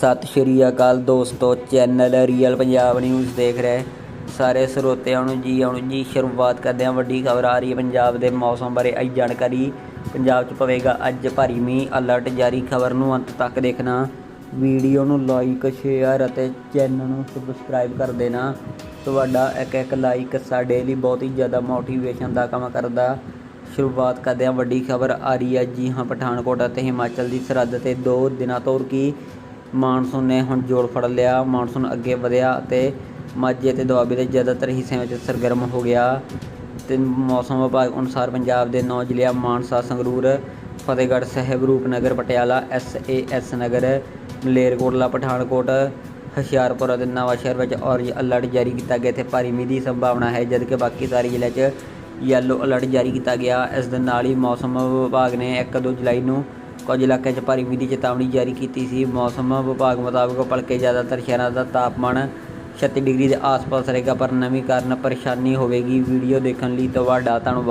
ਸਤਿ ਸ਼੍ਰੀ ਅਕਾਲ ਦੋਸਤੋ, channel real Punjab news ਦੇਖ ਰਹੇ ਸਾਰੇ ਸਰੋਤਿਆਂ ਨੂੰ ਜੀ, ਆਉਣ ਜੀ, ਸ਼ੁਰੂਆਤ ਕਰਦੇ ਹਾਂ। ਵੱਡੀ ਖਬਰ ਆ ਰਹੀ ਹੈ ਪੰਜਾਬ ਦੇ ਮੌਸਮ ਬਾਰੇ ਅੱਜ ਜਾਣਕਾਰੀ। ਪੰਜਾਬ 'ਚ ਪਵੇਗਾ ਅੱਜ ਭਾਰੀ ਮੀਂਹ ਅਲਰਟ ਜਾਰੀ। ਖਬਰ ਨੂੰ ਅੰਤ ਤੱਕ ਦੇਖਣਾ। ਵੀਡੀਓ ਨੂੰ ਲਾਈਕ ਸ਼ੇਅਰ ਅਤੇ ਚੈਨਲ ਨੂੰ ਸਬਸਕ੍ਰਾਈਬ ਕਰ ਦੇਣਾ। ਤੁਹਾਡਾ ਇੱਕ ਇੱਕ ਲਾਈਕ ਸਾਡੇ ਲਈ ਬਹੁਤ ਹੀ ਜ਼ਿਆਦਾ ਮੋਟੀਵੇਸ਼ਨ ਦਾ ਕੰਮ ਕਰਦਾ। ਸ਼ੁਰੂਆਤ ਕਰਦੇ ਹਾਂ। ਵੱਡੀ ਖਬਰ ਆ ਰਹੀ ਹੈ ਜੀ ਹਾਂ, ਪਠਾਨਕੋਟ ਅਤੇ ਹਿਮਾਚਲ ਦੀ ਸਰਹੱਦ ਤੇ 2 ਦਿਨਾਂ ਤੋਂ ਕੀ ਮਾਨਸੂਨ ਨੇ ਹੁਣ ਜੋਰ ਫੜ ਲਿਆ, ਮਾਨਸੂਨ ਅੱਗੇ ਵਧਿਆ ਅਤੇ ਮਾਝੇ ਅਤੇ ਦੁਆਬੇ ਦੇ ਜ਼ਿਆਦਾਤਰ ਹਿੱਸਿਆਂ ਵਿੱਚ ਸਰਗਰਮ ਹੋ ਗਿਆ ਤੇ ਮੌਸਮ ਵਿਭਾਗ ਅਨੁਸਾਰ ਪੰਜਾਬ ਦੇ ਨੌ ਜ਼ਿਲ੍ਹਿਆਂ, ਮਾਨਸਾ, ਸੰਗਰੂਰ, ਫਤਿਹਗੜ੍ਹ ਸਾਹਿਬ, ਰੂਪਨਗਰ, ਪਟਿਆਲਾ, ਐਸ ਨਗਰ, ਮਲੇਰਕੋਟਲਾ, ਪਠਾਨਕੋਟ, ਹੁਸ਼ਿਆਰਪੁਰ ਅਤੇ ਨਵਾਂਸ਼ਹਿਰ ਵਿੱਚ ਔਰੇਂਜ ਅਲਰਟ ਜਾਰੀ ਕੀਤਾ ਗਿਆ। ਤੇ ਭਾਰੀ ਮੀਂਹ ਦੀ ਸੰਭਾਵਨਾ ਹੈ, ਜਦਕਿ ਬਾਕੀ ਸਾਰੇ ਜ਼ਿਲ੍ਹਿਆਂ 'ਚ ਯੈਲੋ ਅਲਰਟ ਜਾਰੀ ਕੀਤਾ ਗਿਆ। ਇਸ ਦੇ ਨਾਲ ਹੀ ਮੌਸਮ ਵਿਭਾਗ ਨੇ 1-2 ਜੁਲਾਈ ਨੂੰ ਕੁਝ ਇਲਾਕਿਆਂ 'ਚ ਭਾਰੀ ਮੀਂਹ ਦੀ ਚੇਤਾਵਨੀ ਜਾਰੀ ਕੀਤੀ ਸੀ। ਮੌਸਮ ਵਿਭਾਗ ਮੁਤਾਬਕ ਭਲਕੇ ਜ਼ਿਆਦਾਤਰ ਸ਼ਹਿਰਾਂ ਦਾ ਤਾਪਮਾਨ 36 ਡਿਗਰੀ ਦੇ ਆਸ-ਪਾਸ ਰਹੇਗਾ, ਪਰ ਨਮੀ ਕਾਰਨ ਪਰੇਸ਼ਾਨੀ ਹੋਵੇਗੀ। ਵੀਡੀਓ ਦੇਖਣ ਲਈ ਤੁਹਾਡਾ ਧੰਨਵਾਦ